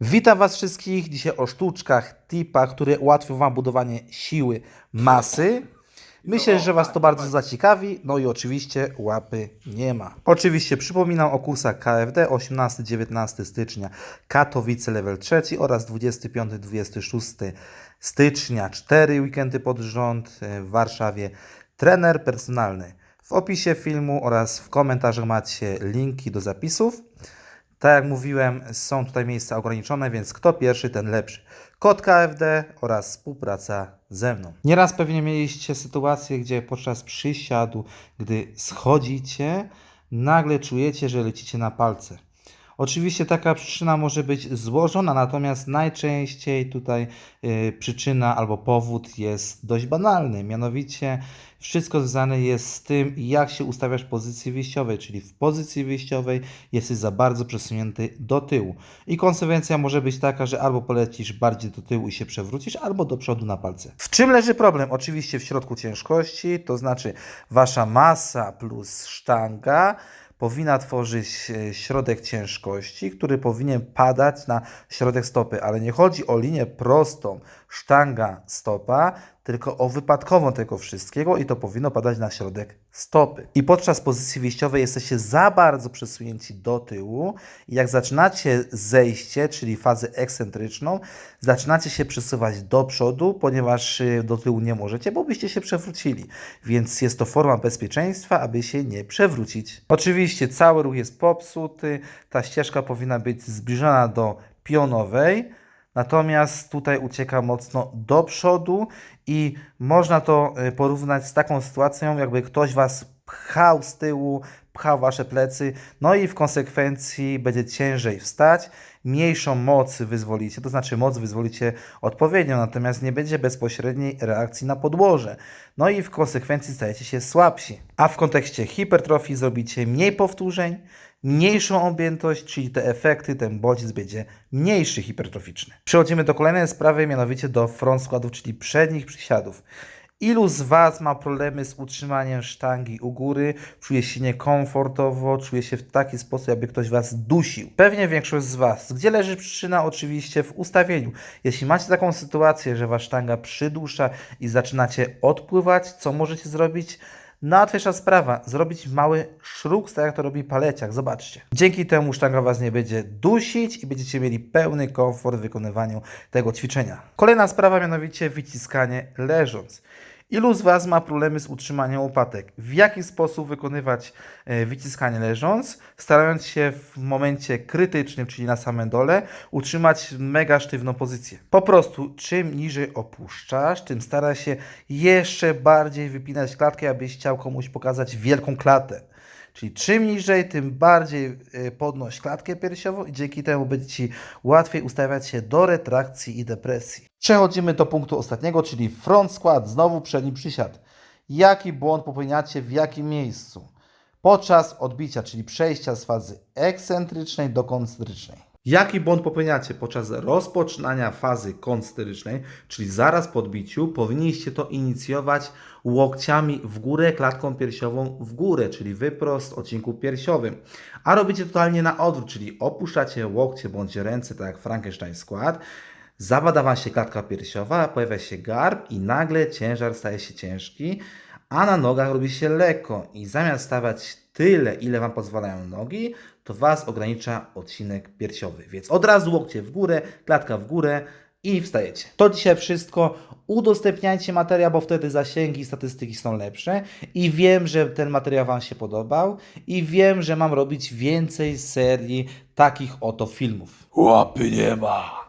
Witam Was wszystkich dzisiaj o sztuczkach, tipach, które ułatwią Wam budowanie siły masy. Myślę, że Was to bardzo zaciekawi, no i oczywiście łapy nie ma. Oczywiście przypominam o kursach KFD 18-19 stycznia Katowice level 3 oraz 25-26 stycznia 4 weekendy pod rząd e, w Warszawie trener personalny. W opisie filmu oraz w komentarzach macie linki do zapisów. Tak jak mówiłem, są tutaj miejsca ograniczone, więc kto pierwszy, ten lepszy. Kod KFD oraz współpraca ze mną. Nieraz pewnie mieliście sytuację, gdzie podczas przysiadu, gdy schodzicie, nagle czujecie, że lecicie na palce. Oczywiście taka przyczyna może być złożona, natomiast najczęściej tutaj y, przyczyna albo powód jest dość banalny. Mianowicie wszystko związane jest z tym, jak się ustawiasz w pozycji wyjściowej, czyli w pozycji wyjściowej jesteś za bardzo przesunięty do tyłu. I konsekwencja może być taka, że albo polecisz bardziej do tyłu i się przewrócisz, albo do przodu na palce. W czym leży problem? Oczywiście w środku ciężkości, to znaczy wasza masa plus sztanga powinna tworzyć e, środek ciężkości, który powinien padać na środek stopy, ale nie chodzi o linię prostą sztanga stopa, tylko o wypadkową tego wszystkiego i to powinno padać na środek stopy. I podczas pozycji wyjściowej jesteście za bardzo przesunięci do tyłu i jak zaczynacie zejście, czyli fazę ekscentryczną, zaczynacie się przesuwać do przodu, ponieważ y, do tyłu nie możecie, bo byście się przewrócili. Więc jest to forma bezpieczeństwa, aby się nie przewrócić. Oczywiście cały ruch jest popsuty, ta ścieżka powinna być zbliżona do pionowej, Natomiast tutaj ucieka mocno do przodu i można to y, porównać z taką sytuacją, jakby ktoś was pchał z tyłu, pchał wasze plecy, no i w konsekwencji będzie ciężej wstać, mniejszą moc wyzwolicie, to znaczy moc wyzwolicie odpowiednio, natomiast nie będzie bezpośredniej reakcji na podłoże. No i w konsekwencji stajecie się słabsi. A w kontekście hipertrofii zrobicie mniej powtórzeń, mniejszą objętość, czyli te efekty, ten bodziec będzie mniejszy hipertroficzny. Przechodzimy do kolejnej sprawy, mianowicie do front składów, czyli przednich przysiadów. Ilu z Was ma problemy z utrzymaniem sztangi u góry, czuje się niekomfortowo, czuje się w taki sposób, jakby ktoś Was dusił? Pewnie większość z Was. Gdzie leży przyczyna? Oczywiście w ustawieniu. Jeśli macie taką sytuację, że Wasza sztanga przydusza i zaczynacie odpływać, co możecie zrobić? Najłatwiejsza sprawa, zrobić mały szruk, tak jak to robi paleciak, zobaczcie. Dzięki temu sztanga Was nie będzie dusić i będziecie mieli pełny komfort w wykonywaniu tego ćwiczenia. Kolejna sprawa, mianowicie wyciskanie leżąc. Ilu z Was ma problemy z utrzymaniem łopatek? W jaki sposób wykonywać e, wyciskanie leżąc, starając się w momencie krytycznym, czyli na samym dole, utrzymać mega sztywną pozycję? Po prostu, czym niżej opuszczasz, tym stara się jeszcze bardziej wypinać klatkę, abyś chciał komuś pokazać wielką klatę. Czyli czym niżej, tym bardziej y, podnoś klatkę piersiową i dzięki temu będzie Ci łatwiej ustawiać się do retrakcji i depresji. Przechodzimy do punktu ostatniego, czyli front skład, znowu przedni przysiad. Jaki błąd popełniacie w jakim miejscu? Podczas odbicia, czyli przejścia z fazy ekscentrycznej do koncentrycznej. Jaki błąd popełniacie podczas rozpoczynania fazy koncentrycznej, czyli zaraz po odbiciu, powinniście to inicjować łokciami w górę, klatką piersiową w górę, czyli wyprost odcinku piersiowym. A robicie totalnie na odwrót, czyli opuszczacie łokcie bądź ręce, tak jak Frankenstein skład, zawada Wam się klatka piersiowa, pojawia się garb i nagle ciężar staje się ciężki, a na nogach robi się lekko i zamiast stawać tyle, ile Wam pozwalają nogi, to Was ogranicza odcinek piersiowy. Więc od razu łokcie w górę, klatka w górę i wstajecie. To dzisiaj wszystko. Udostępniajcie materiał, bo wtedy zasięgi i statystyki są lepsze. I wiem, że ten materiał Wam się podobał. I wiem, że mam robić więcej serii takich oto filmów. Łapy nie ma.